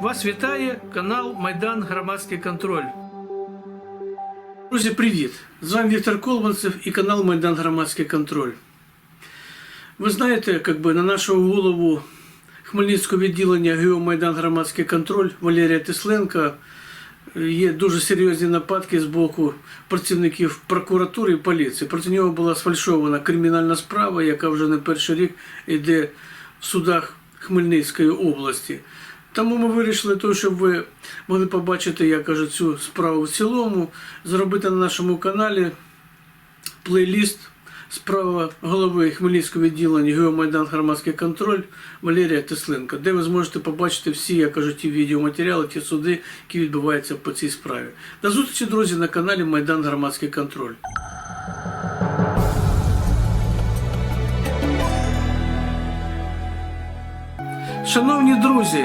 Вас вітає канал Майдан Громадський контроль. Друзі, привіт! З вами Віктор Колманцев і канал Майдан Громадський контроль. Ви знаєте, как би, на нашу голову Хмельницького відділення ГО Майдан Громадський контроль Валерія Тисленка є дуже серйозні нападки з боку працівників прокуратури і поліції. Проти нього була сфальшована кримінальна справа, яка вже не перший рік йде в судах Хмельницької області. Тому ми вирішили, то, щоб ви могли побачити, я кажу, цю справу в цілому, зробити на нашому каналі плейліст справа голови Хмельницького відділення ГО Майдан Громадський контроль Валерія Тесленка, де ви зможете побачити всі, я кажу, ті відеоматеріали, ті суди, які відбуваються по цій справі. До зустрічі, друзі, на каналі Майдан Громадський контроль. Шановні друзі,